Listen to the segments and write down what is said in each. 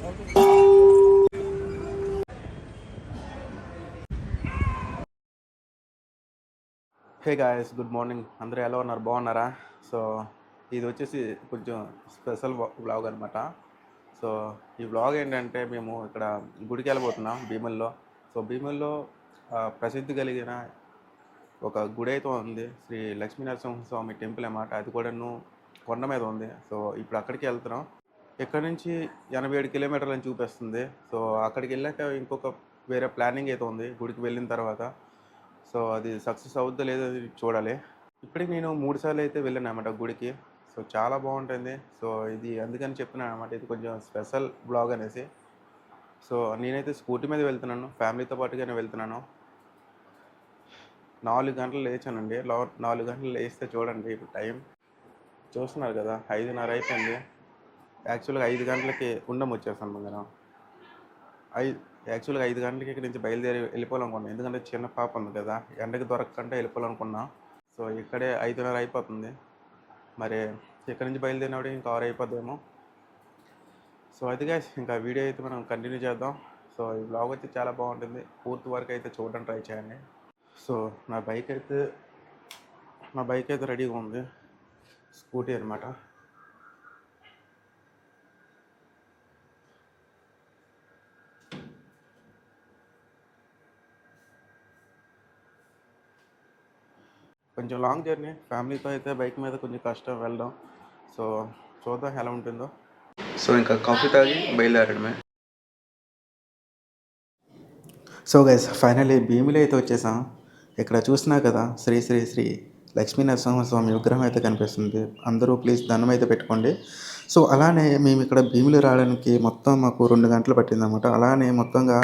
Hey guys good morning అందరూ ఎలా ఉన్నారు? బాగున్నారా? సో ఇది వచ్చేసి కొంచెం స్పెషల్ వ్లాగ్ అనమాట సో ఈ వ్లాగ్ ఏంటంటే మేము ఇక్కడ గుడికి వెళ్ళబోతున్నాం భీముల్లో. సో భీముల్లో ప్రసిద్ధి కలిగిన ఒక గుడి అయితే ఉంది. శ్రీ లక్ష్మీనరసింహ స్వామి టెంపుల్ అన్నమాట. అది కూడాను కొండ మీద ఉంది. సో ఇప్పుడు అక్కడికి వెళ్తున్నాం. ఇక్కడ నుంచి ఎనభై ఏడు కిలోమీటర్లు అని చూపిస్తుంది. సో అక్కడికి వెళ్ళాక ఇంకొక వేరే ప్లానింగ్ అయితే ఉంది. గుడికి వెళ్ళిన తర్వాత. సో అది సక్సెస్ అవుద్దో లేదో అది చూడాలి. ఇప్పటికి నేను మూడు సార్లు అయితే వెళ్ళాను అనమాట గుడికి. సో చాలా బాగుంటుంది. సో ఇది అందుకని చెప్తున్నాను అనమాట ఇది కొంచెం స్పెషల్ బ్లాగ్ అనేసి. సో నేనైతే స్కూటీ మీద వెళ్తున్నాను. ఫ్యామిలీతో పాటుగానే వెళ్తున్నాను. నాలుగు గంటలు లేచానండి. నాలుగు గంటలు లేస్తే చూడండి ఇప్పుడు టైం. చూస్తున్నారు కదా ఐదున్నర అయిపోయింది. యాక్చువల్గా ఐదు గంటలకి ఉండం వచ్చేసాను మనం ఐదు యాక్చువల్గా ఐదు గంటలకి ఇక్కడి నుంచి బయలుదేరి వెళ్ళిపోవాలనుకున్నాను ఎందుకంటే చిన్న పాప ఉంది కదా ఎండకి దొరకకుండా వెళ్ళిపోవాలనుకున్నా. సో ఇక్కడే ఐదున్నర అయిపోతుంది. మరి ఇక్కడి నుంచి బయలుదేరినప్పుడు ఇంకా ఆరు అయిపోద్దేమో. సో అది guys, ఇంకా వీడియో అయితే మనం కంటిన్యూ చేద్దాం. సో ఈ బ్లాగ్ అయితే చాలా బాగుంటుంది. పూర్తి వరకు అయితే చూడడానికి ట్రై చేయండి. సో నా బైక్ అయితే నా బైక్ అయితే రెడీగా ఉంది. స్కూటీ అనమాట కొంచెం లాంగ్ జర్నీ ఫ్యామిలీతో అయితే బైక్ మీద కొంచెం కష్టం వెళ్ళడం. సో చూద్దాం ఎలా ఉంటుందో. సో ఇంకా కాఫీ తాగి బయలుదేరడమే. సో గైస్ ఫైనల్లీ భీమిలి అయితే వచ్చేసాం. ఇక్కడ చూసినా కదా శ్రీ శ్రీ శ్రీ లక్ష్మీ నరసింహస్వామి విగ్రహం అయితే కనిపిస్తుంది. అందరూ ప్లీజ్ దండం అయితే పెట్టుకోండి. సో అలానే మేము ఇక్కడ భీమిలి రావడానికి మొత్తం మాకు రెండు గంటలు పట్టిందన్నమాట. అలానే మొత్తంగా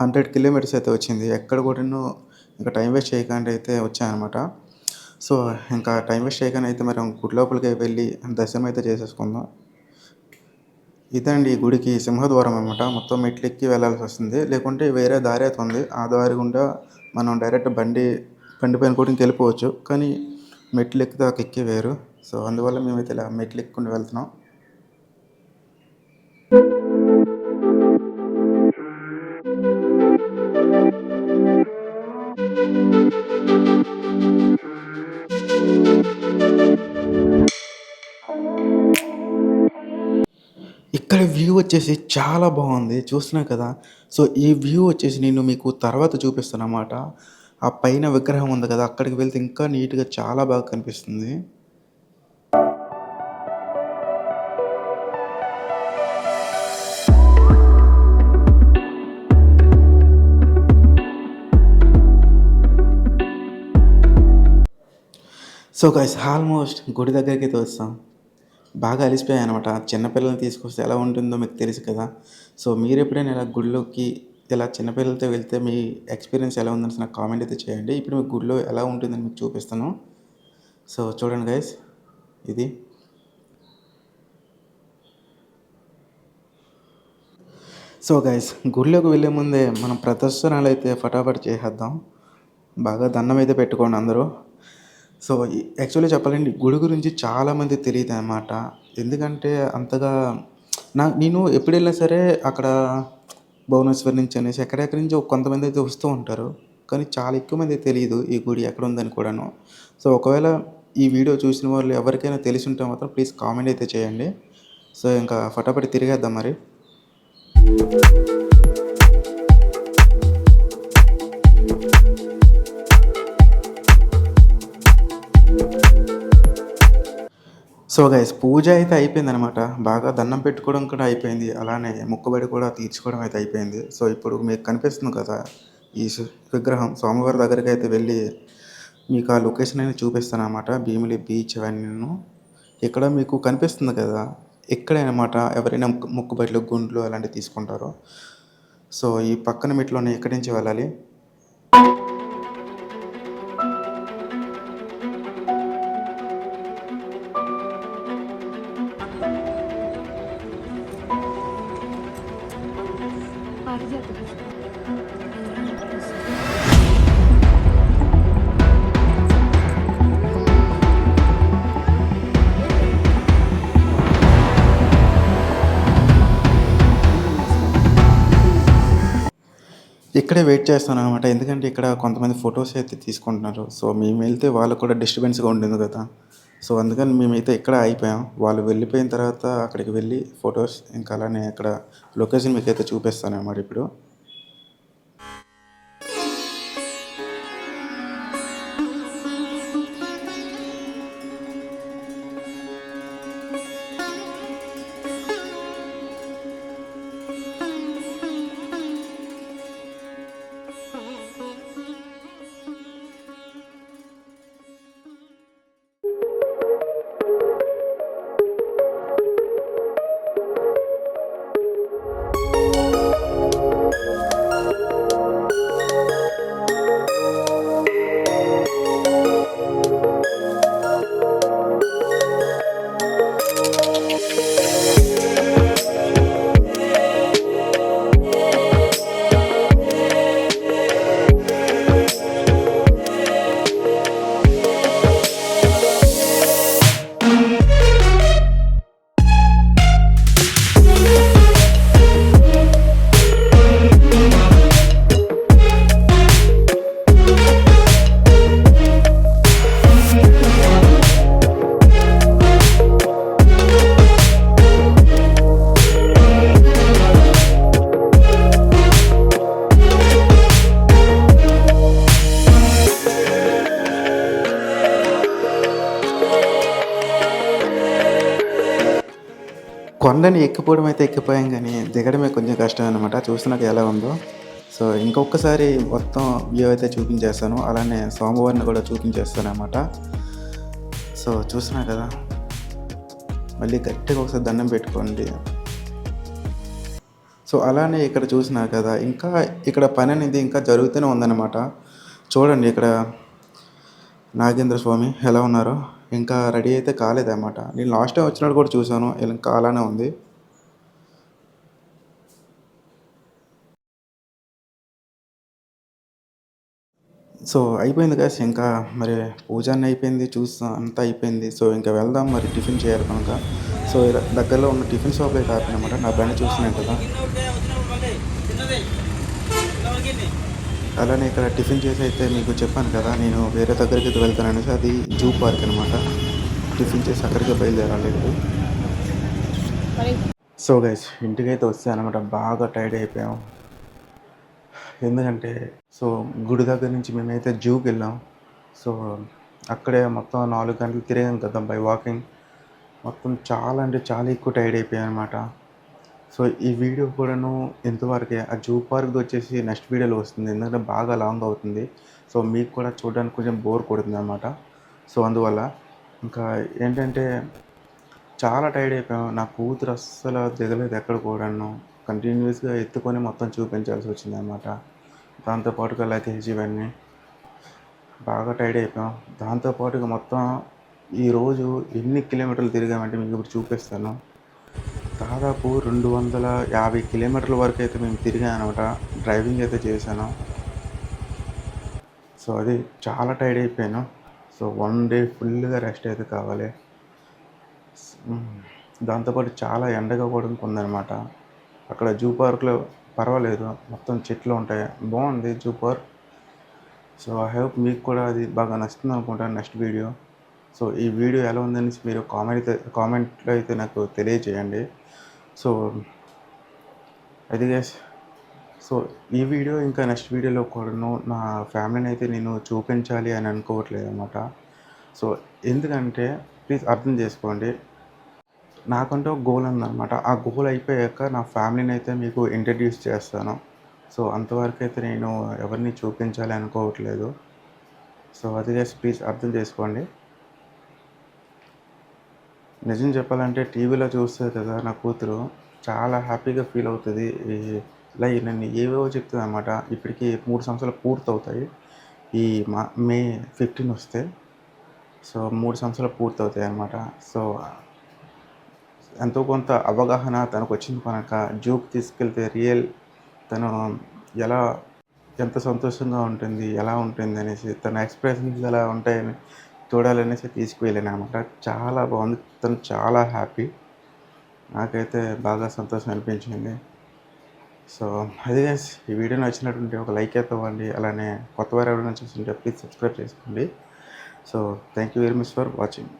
హండ్రెడ్ కిలోమీటర్స్ అయితే వచ్చింది. ఎక్కడ కూడాను ఇంకా టైం వేస్ట్ చేయకుండా అయితే వచ్చాయన్నమాట సో ఇంకా టైం వేస్ట్ చేయకుండా అయితే మనం గుడి లోపలికి వెళ్ళి దర్శనం అయితే చేసేసుకుందాం. ఇదండి ఈ గుడికి సింహద్వారం అనమాట మొత్తం మెట్లెక్కి వెళ్ళాల్సి వస్తుంది. లేకుంటే వేరే దారి అయితే ఉంది. ఆ దారి గుండా మనం డైరెక్ట్ బండి బండి పైన కూడా వెళ్ళిపోవచ్చు కానీ మెట్లు ఎక్కితే ఒక ఎక్కి వేరు. సో అందువల్ల మేమైతే ఇలా మెట్లు ఎక్కుకుండా వెళ్తున్నాం. వచ్చేసి చాలా బాగుంది చూస్తున్నా కదా. సో ఈ వ్యూ వచ్చేసి నేను మీకు తర్వాత చూపిస్తాను అన్నమాట ఆ పైన విగ్రహం ఉంది కదా అక్కడికి వెళ్తే ఇంకా నీట్గా చాలా బాగా కనిపిస్తుంది. సో గైస్ ఆల్మోస్ట్ గుడి దగ్గరికి అయితే వస్తాం. బాగా అలిసిపోయాయి అనమాట చిన్నపిల్లల్ని తీసుకొస్తే ఎలా ఉంటుందో మీకు తెలుసు కదా. సో మీరు ఎప్పుడైనా ఇలా గుడిలోకి ఇలా చిన్నపిల్లలతో వెళ్తే మీ ఎక్స్పీరియన్స్ ఎలా ఉందని నాకు కామెంట్ అయితే చేయండి. ఇప్పుడు మీ గుడిలో ఎలా ఉంటుందని మీకు చూపిస్తాను. సో చూడండి గైస్. ఇది. సో గైస్ గుడిలోకి వెళ్ళే ముందే మనం ప్రదర్శనలు అయితే ఫటాఫట్ చేసేద్దాం. బాగా దండం అయితే పెట్టుకోండి అందరూ. సో యాక్చువల్లీ చెప్పాలంటే గుడి గురించి చాలామంది తెలియదు అన్నమాట. ఎందుకంటే అంతగా నా నేను ఎప్పుడు వెళ్ళినా సరే అక్కడ భువనేశ్వర్ నుంచి అనేసి ఎక్కడెక్కడి నుంచి కొంతమంది అయితే వస్తూ ఉంటారు. కానీ చాలా ఎక్కువ మంది తెలియదు ఈ గుడి ఎక్కడ ఉందని కూడాను. సో ఒకవేళ ఈ వీడియో చూసిన వాళ్ళు ఎవరికైనా తెలిసి ఉంటే మాత్రం ప్లీజ్ కామెంట్ అయితే చేయండి. సో ఇంకా ఫటాఫట్ తిరిగేద్దాం మరి. సో గైస్ పూజ అయితే అయిపోయింది అనమాట బాగా దండం పెట్టుకోవడం కూడా అయిపోయింది. అలానే మొక్కుబడి కూడా తీర్చుకోవడం అయితే అయిపోయింది. సో ఇప్పుడు మీకు కనిపిస్తుంది కదా ఈ విగ్రహం. స్వామివారి దగ్గరికి అయితే వెళ్ళి మీకు ఆ లొకేషన్ అనేది చూపిస్తాను అనమాట భీమిలి బీచ్ అవన్నీ ఇక్కడ మీకు కనిపిస్తుంది కదా ఇక్కడే ఎవరైనా మొక్కు- గుండ్లు అలాంటివి తీసుకుంటారో. సో ఈ పక్కన మెట్లోనే ఎక్కడి నుంచి వెళ్ళాలి? ఇక్కడే వెయిట్ చేస్తాను అనమాట ఎందుకంటే ఇక్కడ కొంతమంది ఫొటోస్ అయితే తీసుకుంటున్నారు. సో మేము వెళ్తే వాళ్ళకు కూడా డిస్టర్బెన్స్గా ఉంటుంది కదా. సో అందుకని మేమైతే ఇక్కడ అయిపోయాం వాళ్ళు వెళ్ళిపోయిన తర్వాత అక్కడికి వెళ్ళి ఫొటోస్ ఇంకా అలానే అక్కడ లొకేషన్ మీకైతే చూపిస్తాను అన్నమాట ఇప్పుడు. కొండని ఎక్కిపోవడం అయితే ఎక్కిపోయాం కానీ దిగడమే కొంచెం కష్టం అనమాట చూస్తున్నాక ఎలా ఉందో. సో ఇంకొకసారి మొత్తం వ్యూ అయితే చూపించేస్తాను. అలానే సోమవారిని కూడా చూపించేస్తాను అనమాట సో చూస్తున్నా కదా. మళ్ళీ గట్టిగా ఒకసారి దండం పెట్టుకోండి. సో అలానే ఇక్కడ చూసినా కదా. ఇంకా ఇక్కడ పని అనేది ఇంకా జరుగుతూనే ఉందన్నమాట. చూడండి ఇక్కడ నాగేంద్ర స్వామి ఎలా ఉన్నారో. ఇంకా రెడీ అయితే కాలేదన్నమాట నేను లాస్ట్ టైం వచ్చినప్పుడు కూడా చూశాను. ఇంకా అలానే ఉంది. సో అయిపోయింది కదా ఇంకా మరి పూజ అన్నీ అయిపోయింది. చూస్తాం అంతా అయిపోయింది. సో ఇంకా వెళ్దాం. మరి టిఫిన్ చేయాలి కనుక. సో ఇలా దగ్గరలో ఉన్న టిఫిన్ షాప్ అయితే ఆపినమాట నా బండి చూస్తున్నాను కదా. అలానే ఇక్కడ టిఫిన్ చేసి అయితే మీకు చెప్పాను కదా నేను వేరే దగ్గరికి అయితే వెళ్తాననేసి అది జూ పార్క్ అనమాట టిఫిన్ చేసి అక్కడికి బయలుదేరాలి. సో గైస్ ఇంటికైతే వస్తే అనమాట బాగా టైర్డ్ అయిపోయాం. ఎందుకంటే సో గుడి దగ్గర నుంచి మేమైతే జూకి వెళ్ళాం. సో అక్కడే మొత్తం నాలుగు గంటలు తిరిగాం కదా బై వాకింగ్ మొత్తం చాలా అంటే చాలా ఎక్కువ టైర్డ్ అయిపోయాయి అనమాట సో ఈ వీడియో కూడాను ఎంతవరకే ఆ జూ పార్క్ది వచ్చేసి నెక్స్ట్ వీడియోలో వస్తుంది. ఎందుకంటే బాగా లాంగ్ అవుతుంది. సో మీకు కూడా చూడడానికి కొంచెం బోర్ కొడుతుంది అనమాట సో అందువల్ల ఇంకా ఏంటంటే చాలా టైర్డ్ అయిపోయాం నా కూతురు అస్సలు దిగలేదు ఎక్కడ కూడాను. కంటిన్యూస్గా ఎత్తుకొని మొత్తం చూపించాల్సి వచ్చింది అనమాట దాంతోపాటుగా లగేజ్ ఇవన్నీ బాగా టైర్డ్ అయిపోయాం. దాంతోపాటుగా మొత్తం ఈరోజు ఎన్ని కిలోమీటర్లు తిరిగామంటే మీకు ఇప్పుడు చూపిస్తాను. దాదాపు రెండు వందల యాభై కిలోమీటర్ల వరకు అయితే మేము తిరిగాను అనమాట డ్రైవింగ్ అయితే చేశాను. సో అది చాలా టైర్డ్ అయిపోయాను. సో వన్ డే ఫుల్గా రెస్ట్ అయితే కావాలి. దాంతోపాటు చాలా ఎండగా కూడా ఉందన్నమాట. అక్కడ జూ పార్క్లో పర్వాలేదు. మొత్తం చెట్లు ఉంటాయి. బాగుంది zoo park. So I hope మీకు కూడా అది బాగా నచ్చుతుంది అనుకుంటాను నెక్స్ట్ వీడియో. సో ఈ వీడియో ఎలా ఉందనేసి మీరు కామెంట్ కామెంట్లో అయితే నాకు తెలియజేయండి. సో అది గైస్ సో ఈ వీడియో ఇంకా నెక్స్ట్ వీడియోలో కూడాను నా ఫ్యామిలీని అయితే నేను చూపించాలి అని అనుకోవట్లేదు అనమాట సో ఎందుకంటే ప్లీజ్ అర్థం చేసుకోండి. నాకంటే ఒక గోల్ ఉందన్నమాట. ఆ గోల్ అయిపోయాక నా ఫ్యామిలీని అయితే మీకు ఇంట్రడ్యూస్ చేస్తాను. సో అంతవరకు అయితే నేను ఎవరిని చూపించాలి అనుకోవట్లేదు. సో అది గైస్ ప్లీజ్ అర్థం చేసుకోండి. నిజం చెప్పాలంటే టీవీలో చూస్తే కదా నా కూతురు చాలా హ్యాపీగా ఫీల్ అవుతుంది. ఇలా నన్ను ఏవేవో చెప్తుంది అనమాట ఇప్పటికి మూడు సంవత్సరాలు పూర్తవుతాయి. ఈ మా మే ఫిఫ్టీన్ వస్తే సో మూడు సంవత్సరాలు పూర్తవుతాయి అనమాట సో ఎంతో కొంత అవగాహన తనకు వచ్చింది కనుక జూకి తీసుకెళ్తే రియల్ తను ఎలా ఎంత సంతోషంగా ఉంటుంది ఎలా ఉంటుంది అనేసి తన ఎక్స్ప్రెషన్స్ ఎలా ఉంటాయని చూడాలనేసి తీసుకువెళ్ళాను అనమాట చాలా బాగుంది. తను చాలా హ్యాపీ. నాకైతే బాగా సంతోషం అనిపించింది. సో అది ఈ వీడియో నచ్చినటువంటి ఒక లైక్ అయితే ఇవ్వండి. అలానే కొత్త వారు ఎవరైనా చూస్తుంటే ప్లీజ్ సబ్స్క్రైబ్ చేసుకోండి. So thank you very much for watching